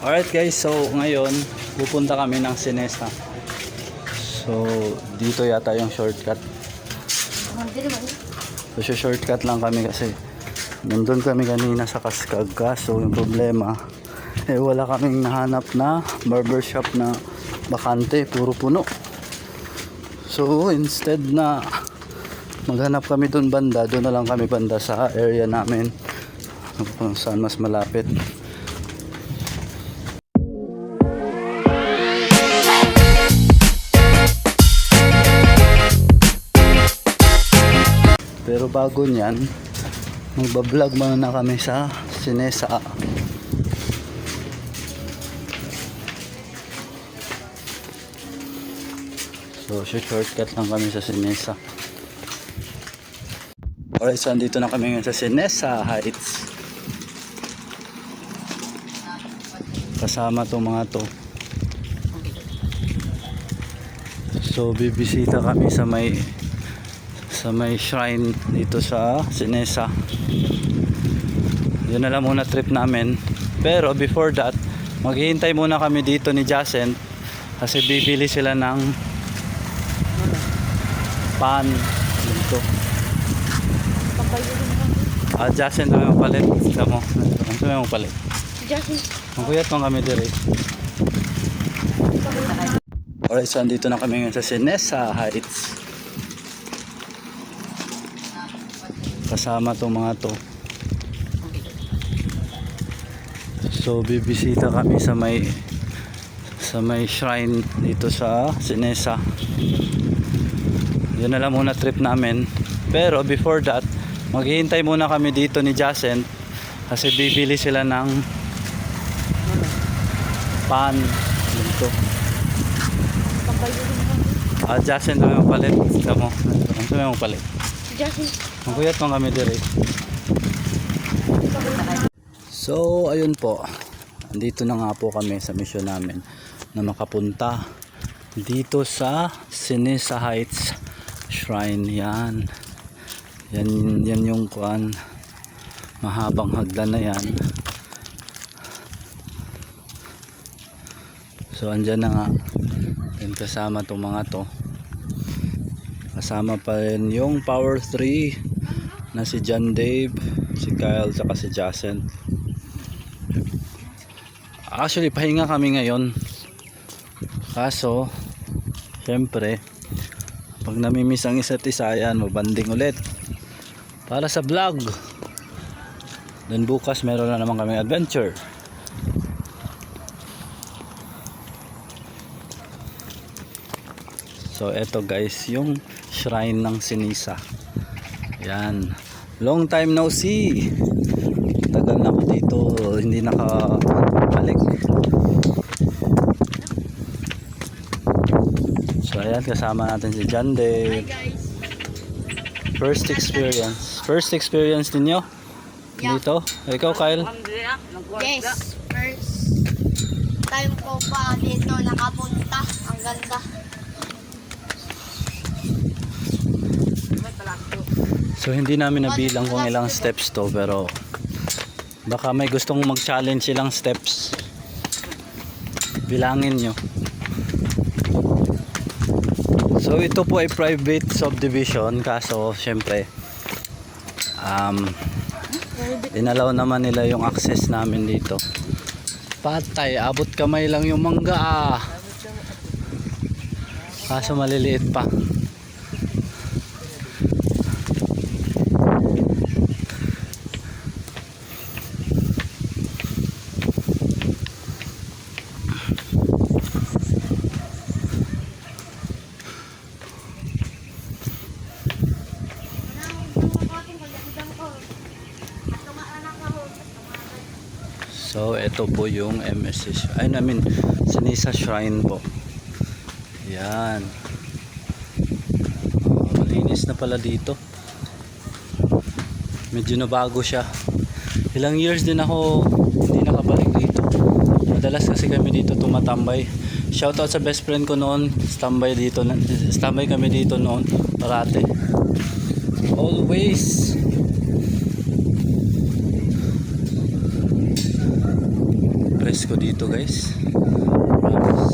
Alright guys, so ngayon pupunta kami ng Sinesa. So dito yata yung shortcut. So shortcut lang kami kasi nandun kami kanina sa Kaskag so yung problema eh wala kaming nahanap na barbershop na bakante, puro puno. So instead na maghanap kami doon banda, doon na lang kami banda sa area namin kung saan mas malapit. Pero bago niyan, magbablog muna na kami sa Sinesa. So, shortcut lang kami sa Sinesa. Alright, so andito na kami ngayon sa Sinesa Heights. Kasama tong mga to. So, bibisita kami sa may sa may shrine dito sa Sinesa. Yun na lang muna trip namin. Pero before that, maghihintay muna kami dito ni Jacent kasi bibili sila ng pan dito. Ah, Jacent may mapalit. Kita mo. Ano may mapalit? Jackie. Ang kuyat mo kami dire. Alright, so andito na kami ngayon sa Sinesa Heights. Kasama tong mga to. So bibisita kami sa may sa may shrine dito sa Sinesa. Yun na lang muna trip namin. Pero before that, maghihintay muna kami dito ni Jacent kasi bibili sila ng pan dito. Ah, Jacent may mapalit. Kita mo. Ano may mapalit? Jackie. Ang kuyat mo kami dire. So, ayun po. Andito na nga po kami sa mission namin na makapunta dito sa Sinisa Heights Shrine. Yan. Yan, yan yung kuan mahabang hagdan na yan. So, andyan na nga. Yan kasama tong mga to. Kasama pa rin yung Power 3 na si John Dave, si Kyle, saka si Jacen. Actually, pahinga kami ngayon. Kaso, syempre, pag namimiss ang isa't isa, yan, mabanding ulit. Para sa vlog. Then bukas, meron na naman kami adventure. So eto guys, yung shrine ng Sinisa. Yan. Long time no see. Tagal na ako dito, hindi nakabalik. So ayan, kasama natin si John Dave. guys. First experience. First experience ninyo? Yeah. Dito? Ikaw Kyle? Yes. First time ko pa dito nakapunta. Ang ganda. So hindi namin nabilang kung ilang steps to pero baka may gustong mag-challenge ilang steps. Bilangin nyo. So ito po ay private subdivision kaso syempre um, inalaw naman nila yung access namin dito. Patay, abot kamay lang yung mangga ah. Kaso maliliit pa. So, ito po yung MSC. Ay, namin, Sinisa Shrine po. Yan. Oh, malinis na pala dito. Medyo nabago siya. Ilang years din ako hindi nakabalik dito. Madalas kasi kami dito tumatambay. Shoutout sa best friend ko noon. Standby dito. Standby kami dito noon. Parate. Always. practice ko dito guys practice.